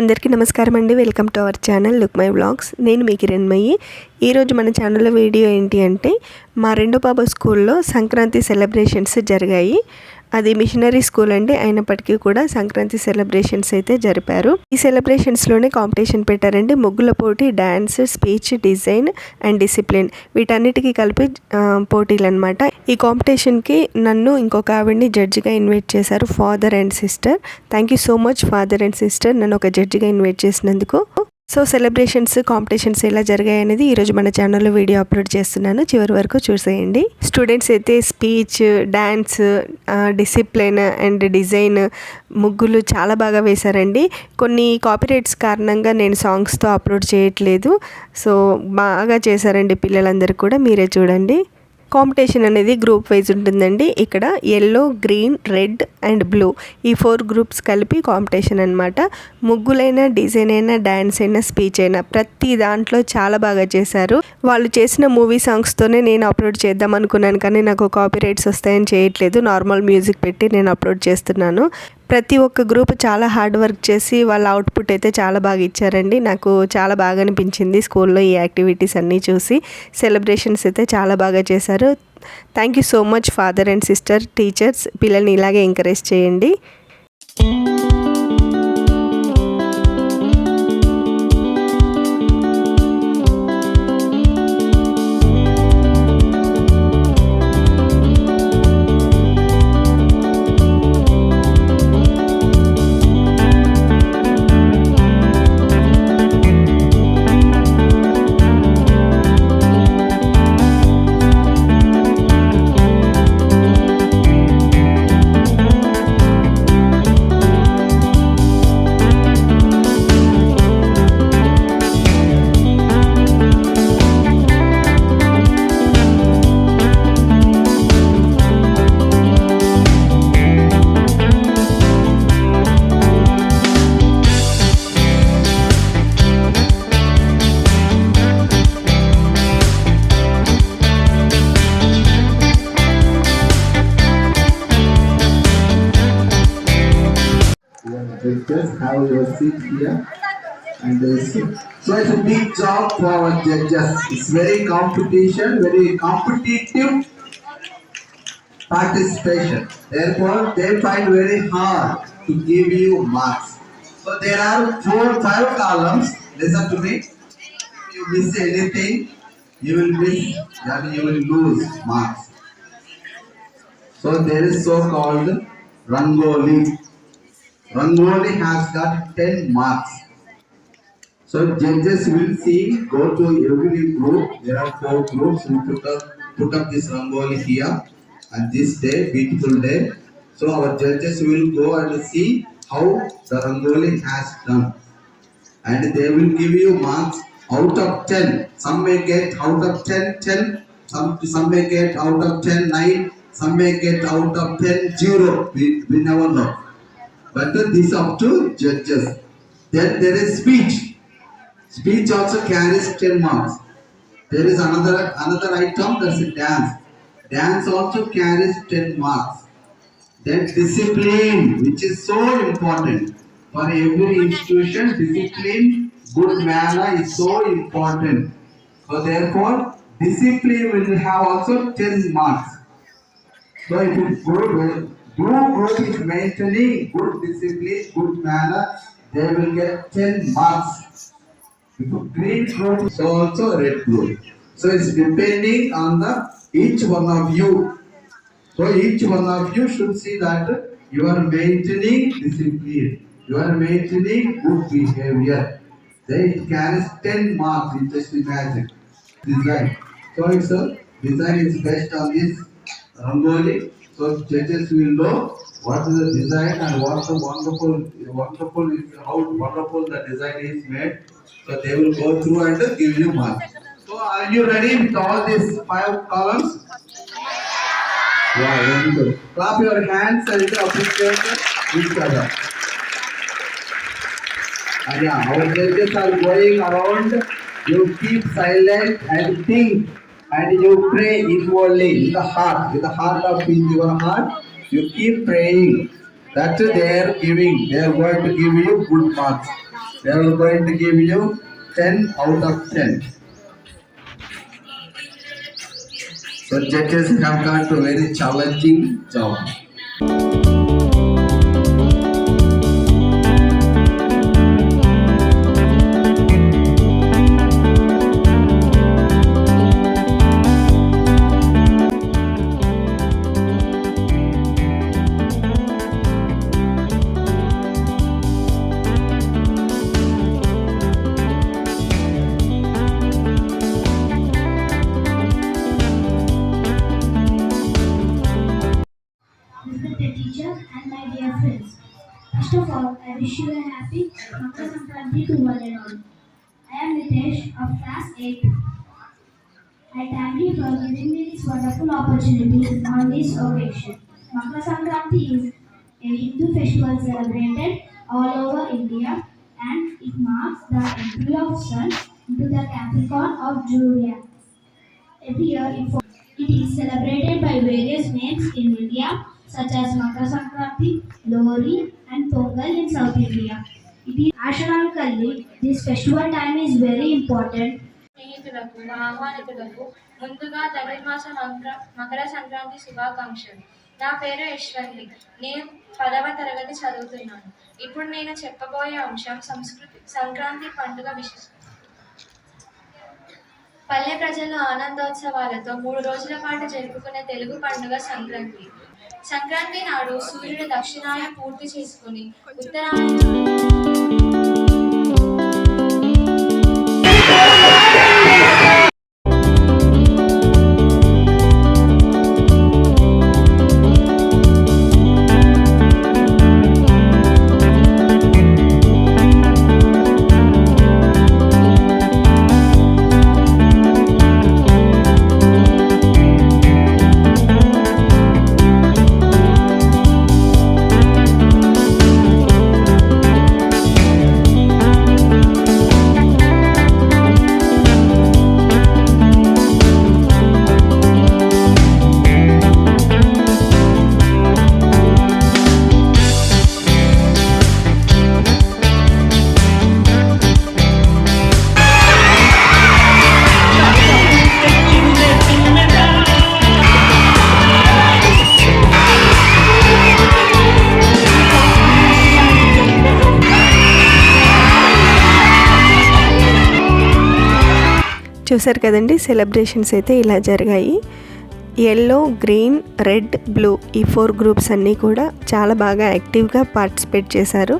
అందరికీ నమస్కారం అండి. Welcome to our channel look my blogs నేను మీ కిరణ్మయ్యి ఈరోజు మన ఛానల్లో వీడియో ఏంటి అంటే మా రెండో బాబు స్కూల్లో సంక్రాంతి సెలబ్రేషన్స్ జరిగాయి. అది మిషనరీ స్కూల్ అండి. అయినప్పటికీ కూడా సంక్రాంతి సెలబ్రేషన్స్ అయితే జరిపారు. ఈ సెలబ్రేషన్స్లోనే కాంపిటీషన్ పెట్టారండి. ముగ్గుల పోటీ dance speech design and discipline వీటన్నిటికీ కలిపి పోటీలు అనమాట ఈ కాంపిటీషన్కి నన్ను ఇంకొక ఆవిడ్ని జడ్జిగా ఇన్వైట్ చేశారు father and sister thank you so much father and sister నన్ను ఒక జడ్జిగా ఇన్వైట్ చేసినందుకు. సో సెలబ్రేషన్స్ కాంపిటీషన్స్ ఎలా జరిగాయి అనేది ఈరోజు మన ఛానల్లో వీడియో అప్లోడ్ చేస్తున్నాను. చివరి వరకు చూసేయండి. స్టూడెంట్స్ అయితే speech dance discipline and design ముగ్గులు చాలా బాగా వేశారండి. కొన్ని కాపీరైట్స్ కారణంగా నేను సాంగ్స్తో అప్లోడ్ చేయట్లేదు. సో బాగా చేశారండి పిల్లలందరూ కూడా. మీరే చూడండి. కాంపిటీషన్ అనేది గ్రూప్ వైజ్ ఉంటుందండి. ఇక్కడ yellow green red and blue ఈ ఫోర్ గ్రూప్స్ కలిపి కాంపిటీషన్ అనమాట ముగ్గులైనా డిజైన్ అయినా డ్యాన్స్ అయినా స్పీచ్ అయినా ప్రతి దాంట్లో చాలా బాగా చేశారు. వాళ్ళు చేసిన మూవీ సాంగ్స్తోనే నేను అప్లోడ్ చేద్దాం అనుకున్నాను కానీ నాకు కాపీ రైట్స్ వస్తాయని చేయట్లేదు. నార్మల్ మ్యూజిక్ పెట్టి నేను అప్లోడ్ చేస్తున్నాను. ప్రతి ఒక్క గ్రూప్ చాలా హార్డ్ వర్క్ చేసి వాళ్ళ అవుట్పుట్ అయితే చాలా బాగా ఇచ్చారండి. నాకు చాలా బాగా అనిపించింది స్కూల్లో ఈ యాక్టివిటీస్ అన్నీ చూసి. సెలబ్రేషన్స్ అయితే చాలా బాగా చేశారు. Thank you so much father and sister teachers పిల్లల్ని ఇలాగే ఎంకరేజ్ చేయండి. Just have your seat here and uh, sit. So it's a big job for our judges. It's very competition, very competitive participation. Therefore, they find very hard to give you marks. So there are four, five columns. Listen to me. If you miss anything, you will miss, then you will lose marks. So there is so-called Rangoli. Rangoli has got 10 marks. So judges will see, go to every group, there are four groups who put up, put up this Rangoli here and this day, beautiful day. So our judges will go and see how the Rangoli has done. And they will give you marks out of 10. Some may get out of 10, 10. Some, some may get out of 10, 9. Some may get out of 10, 0. We, we never know. But this up to judges. Then there is speech. Speech also carries 10 marks. There is another another item that's a dance. Dance also carries 10 marks. Then discipline, which is so important for every institution. Discipline, good manner is so important. So therefore, discipline will have also 10 marks. So if you group, blue group is maintaining good discipline, good manner, they will get 10 marks. Green group, so also red group. So it's depending on the each one of you. So each one of you should see that you are maintaining discipline, you are maintaining good behavior. Then it carries 10 marks, you just imagine. Design. So it's a design is based on this Rangoli. So judges will know what is the design and what the wonderful, wonderful is, how wonderful the design is made. So they will go through and give you marks. So are you ready with all these five columns? Yeah, very good. Clap your hands and appreciate each other. And yeah, our judges are going around. You keep silent and think, and you pray inwardly in the heart, with the heart of in your heart. You keep praying that they are giving, they are going to give you good marks. They are going to give you 10 out of 10. So judges have got a very challenging job. First of all, I wish you a happy Makar Sankranti to one and all. I am Nitesh of class 8. I thank you for giving me this wonderful opportunity on this occasion. Makar Sankranti is a Hindu festival celebrated all over India and it marks the entry of sun into the Capricorn of Zodiac. Every year it is celebrated by various names in India such as Makar Sankranti, Lohri and Pongal in South India. It is astronomically this festival time is very important. స్నేహితులకు మా ఆహ్వానితులకు ముందుగా ధనుర్మాస మకర మకర సంక్రాంతి శుభాకాంక్షలు. నా పేరు యశ్వంతి. నేను పదవ తరగతి చదువుతున్నాను. ఇప్పుడు నేను చెప్పబోయే అంశం సంస్కృతి సంక్రాంతి పండుగ విశిష్టత పల్లె ప్రజలు ఆనందోత్సవాలతో మూడు రోజుల పాటు జరుపుకునే తెలుగు పండుగ సంక్రాంతి. సంక్రాంతి నాడు సూర్యుడు దక్షిణాయ పూర్తి చేసుకుని ఉత్తరాయణ చూసారు కదండి సెలబ్రేషన్స్ అయితే ఇలా జరిగాయి. ఎల్లో గ్రీన్ రెడ్ బ్లూ ఈ ఫోర్ గ్రూప్స్ అన్నీ కూడా చాలా బాగా యాక్టివ్గా పార్టిసిపేట్ చేశారు.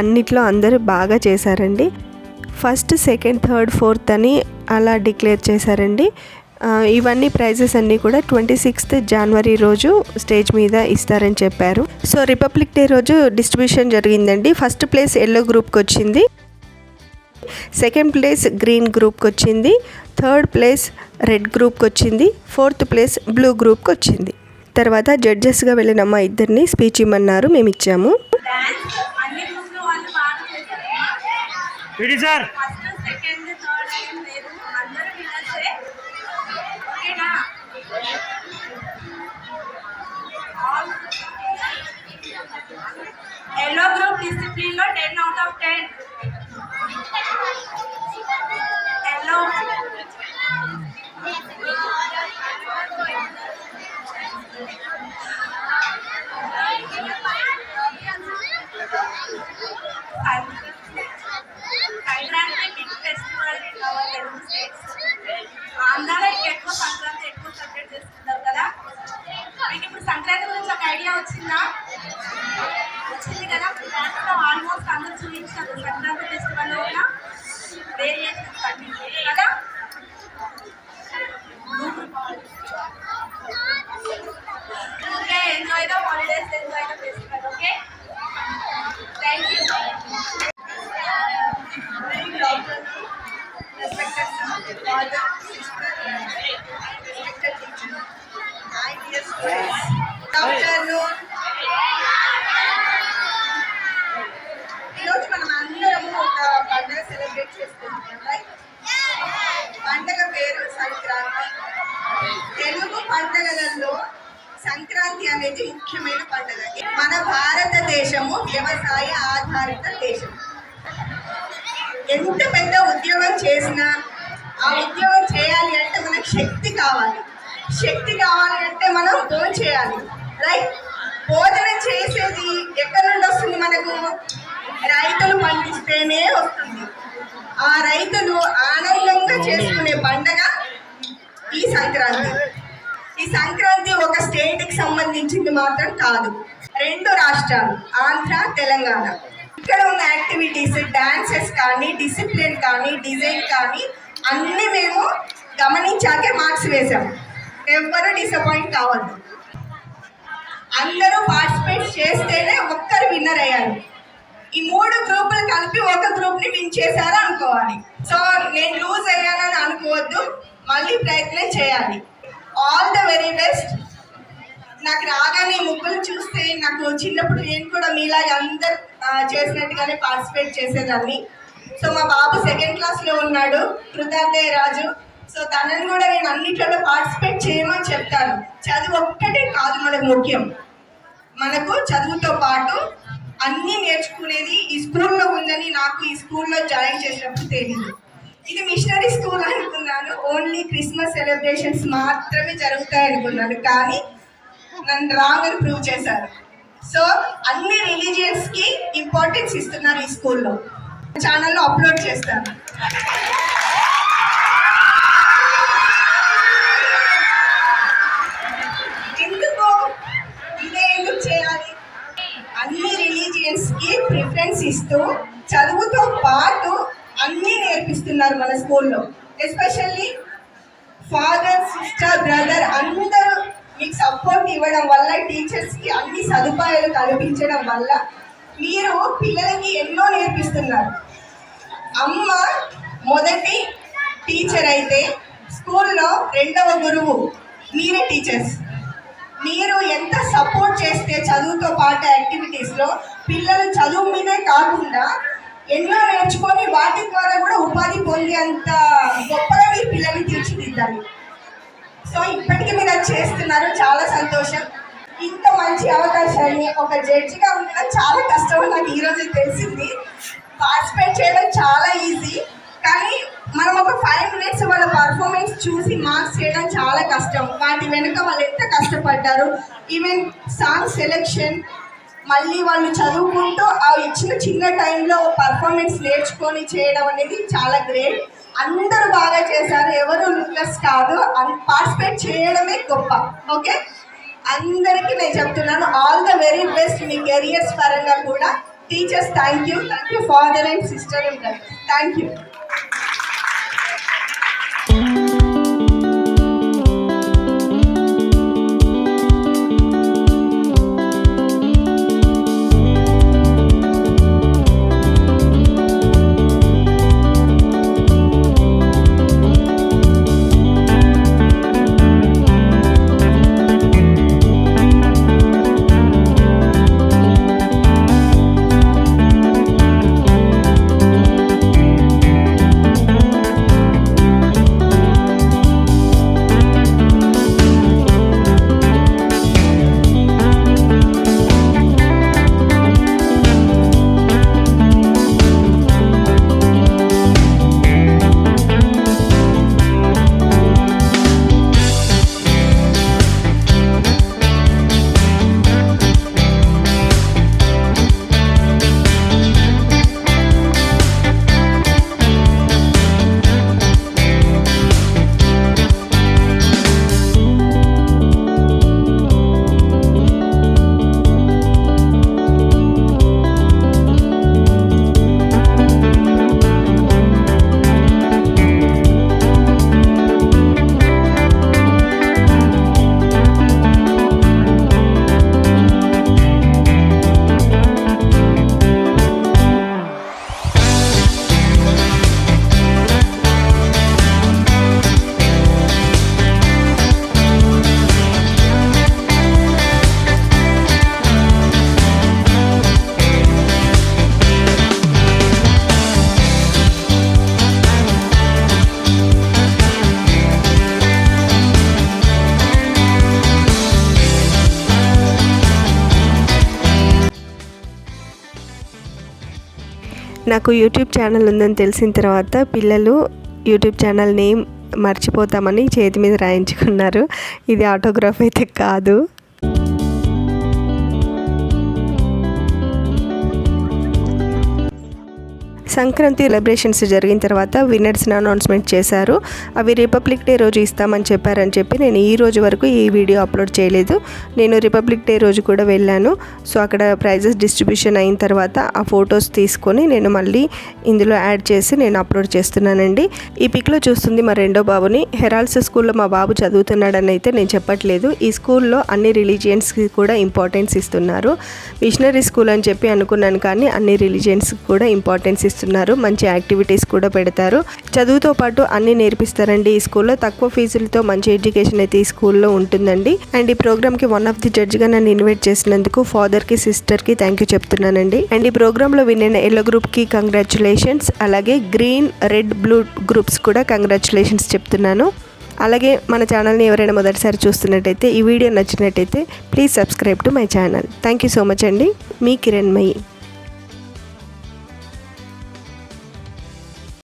అన్నిట్లో అందరూ బాగా చేశారండి. ఫస్ట్ సెకండ్ థర్డ్ ఫోర్త్ అని అలా డిక్లేర్ చేశారండి. ఇవన్నీ ప్రైజెస్ అన్నీ కూడా ట్వంటీ సిక్స్త్ జనవరి రోజు స్టేజ్ మీద ఇస్తారని చెప్పారు. సో రిపబ్లిక్ డే రోజు డిస్ట్రిబ్యూషన్ జరిగిందండి. ఫస్ట్ ప్లేస్ ఎల్లో గ్రూప్కి వచ్చింది. సెకండ్ ప్లేస్ గ్రీన్ గ్రూప్కి వచ్చింది. థర్డ్ ప్లేస్ రెడ్ గ్రూప్కి వచ్చింది. ఫోర్త్ ప్లేస్ బ్లూ గ్రూప్కి వచ్చింది. తర్వాత జడ్జెస్గా వెళ్ళిన మా ఇద్దరిని స్పీచ్ ఇమ్మన్నారు. మేము ఇచ్చాము. సార్ ఒక ఐడియా కావాలి అంటే మనం భోజనం చేయాలి. రైట్ భోజనం చేసేది ఎక్కడి నుండి వస్తుంది మనకు? రైతులు పండిస్తేనే వస్తుంది. ఆ రైతులు ఆనందంగా చేసుకునే పండగ ఈ సంక్రాంతి. ఈ సంక్రాంతి ఒక స్టేట్కి సంబంధించింది మాత్రం కాదు. రెండు రాష్ట్రాలు ఆంధ్ర తెలంగాణ. ఇక్కడ ఉన్న యాక్టివిటీస్ డాన్సెస్ కానీ డిసిప్లిన్ కానీ డిజైన్ కానీ అన్నీ మేము గమనించాకే మార్క్స్ వేసాము ఎవ్వరూ డిసప్పాయింట్ కావద్దు. అందరూ పార్టిసిపేట్ చేస్తేనే ఒక్కరు విన్నర్ అయ్యారు. ఈ మూడు గ్రూపులు కలిపి ఒక గ్రూప్ని విన్ చేశారు అనుకోవాలి. సో నేను లూజ్ అయ్యానని అనుకోవద్దు. మళ్ళీ ప్రయత్నం చేయాలి. ఆల్ ద వెరీ బెస్ట్ నాకు రాగానే ముగ్గులు చూస్తే నాకు చిన్నప్పుడు నేను కూడా మీలాగే అందరు చేసినట్టుగానే పార్టిసిపేట్ చేసేదాన్ని. సో మా బాబు సెకండ్ క్లాస్లో ఉన్నాడు. కృతార్థయ్య రాజు. సో తనని కూడా నేను అన్నిట్లలో పార్టిసిపేట్ చేయమని చెప్తాను. చదువు ఒక్కటే కాదు మనకు ముఖ్యం. మనకు చదువుతో పాటు అన్నీ నేర్చుకునేది ఈ స్కూల్లో ఉందని నాకు ఈ స్కూల్లో జాయిన్ చేసినప్పుడు తెలియదు ఇది మిషనరీ స్కూల్ అనుకున్నాను. ఓన్లీ క్రిస్మస్ సెలబ్రేషన్స్ మాత్రమే జరుగుతాయి అనుకున్నాను. కానీ నన్ను రాంగ్ అని ప్రూవ్ చేశారు. సో అన్ని రిలీజియన్స్కి ఇంపార్టెన్స్ ఇస్తున్నారు ఈ స్కూల్లో. ఛానల్లో అప్లోడ్ చేస్తాను ఎందుకు ఇదే ఎందుకు చేయాలి అన్ని రిలీజియన్స్కి గైడెన్స్ ఇస్తూ చదువుతో పాటు అన్నీ నేర్పిస్తున్నారు మన స్కూల్లో. ఎస్పెషల్లీ ఫాదర్ సిస్టర్ బ్రదర్ అందరూ మీకు సపోర్ట్ ఇవ్వడం వల్ల టీచర్స్కి అన్ని సదుపాయాలు కల్పించడం వల్ల మీరు పిల్లలకి ఎన్నో నేర్పిస్తున్నారు. అమ్మ మొదటి టీచర్ అయితే స్కూల్లో రెండవ గురువు మీరే టీచర్స్ మీరు ఎంత సపోర్ట్ చేస్తే చదువుతో పాటు యాక్టివిటీస్లో పిల్లలు చదువు మీదే కాకుండా ఎన్నో నేర్చుకొని వాటి ద్వారా కూడా ఉపాధి పొందేంత గొప్పగా మీ పిల్లల్ని తీర్చిదిద్దాలి సో ఇప్పటికీ మీరు అది చేస్తున్నారు. చాలా సంతోషం. ఇంత మంచి అవకాశాన్ని ఒక జడ్జిగా ఉండడం చాలా కష్టం. నాకు ఈరోజు తెలిసింది. పార్టిసిపేట్ చేయడం చాలా ఈజీ కానీ మనం ఒక ఫైవ్ మినిట్స్ వాళ్ళ పర్ఫార్మెన్స్ చూసి మార్క్స్ చేయడం చాలా కష్టం. వాటి వెనుక వాళ్ళు ఎంత కష్టపడ్డారు? ఈవెన్ సాంగ్ సెలెక్షన్ మళ్ళీ వాళ్ళు చదువుకుంటూ ఆ ఇచ్చిన చిన్న టైంలో పర్ఫార్మెన్స్ నేర్చుకొని చేయడం అనేది చాలా గ్రేట్ అందరూ బాగా చేశారు. ఎవరు లుక్లెస్ కాదు. పార్టిసిపేట్ చేయడమే గొప్ప. ఓకే? అందరికీ నేను చెప్తున్నాను. ఆల్ ద వెరీ బెస్ట్ మీ కెరియర్స్ పరంగా కూడా. Teachers thank you thank you father and sister and brother thank you Thank you. నాకు యూట్యూబ్ ఛానల్ ఉందని తెలిసిన తర్వాత పిల్లలు యూట్యూబ్ ఛానల్ నేమ్ మర్చిపోతామని చేతి మీద రాయించుకున్నారు. ఇది ఆటోగ్రాఫ్ అయితే కాదు. సంక్రాంతి సెలబ్రేషన్స్ జరిగిన తర్వాత విన్నర్స్ని అనౌన్స్మెంట్ చేశారు. అవి రిపబ్లిక్ డే రోజు ఇస్తామని చెప్పారని చెప్పి నేను ఈ రోజు వరకు ఈ వీడియో అప్లోడ్ చేయలేదు. నేను రిపబ్లిక్ డే రోజు కూడా వెళ్ళాను. సో అక్కడ ప్రైజెస్ డిస్ట్రిబ్యూషన్ అయిన తర్వాత ఆ ఫొటోస్ తీసుకొని నేను మళ్ళీ ఇందులో యాడ్ చేసి నేను అప్లోడ్ చేస్తున్నానండి. ఈ పిక్లో చూస్తుంది మా రెండో బాబుని. హెరాల్స్ స్కూల్లో మా బాబు చదువుతున్నాడని అయితే నేను చెప్పట్లేదు. ఈ స్కూల్లో అన్ని రిలీజియన్స్కి కూడా ఇంపార్టెన్స్ ఇస్తున్నారు. మిషనరీ స్కూల్ అని చెప్పి అనుకున్నాను కానీ అన్ని రిలీజియన్స్కి కూడా ఇంపార్టెన్స్ ఇస్తున్నారు. మంచి యాక్టివిటీస్ కూడా పెడతారు. చదువుతో పాటు అన్ని నేర్పిస్తారండి ఈ స్కూల్లో. తక్కువ ఫీజులతో మంచి ఎడ్యుకేషన్ అయితే ఈ స్కూల్లో ఉంటుందండి. అండ్ ఈ ప్రోగ్రామ్కి వన్ ఆఫ్ ది జడ్జ్గా నన్ను ఇన్వైట్ చేసినందుకు ఫాదర్కి సిస్టర్కి థ్యాంక్ యూ చెప్తున్నానండి. అండ్ ఈ ప్రోగ్రాంలో విన్ అయిన ఎల్లో గ్రూప్కి కంగ్రాచులేషన్స్ అలాగే గ్రీన్ రెడ్ బ్లూ గ్రూప్స్ కూడా కంగ్రాచులేషన్స్ చెప్తున్నాను. అలాగే మన ఛానల్ని ఎవరైనా మొదటిసారి చూస్తున్నట్టయితే ఈ వీడియో నచ్చినట్టయితే please subscribe to my channel. Thank you so much అండి. మీ కిరణ్ మయి.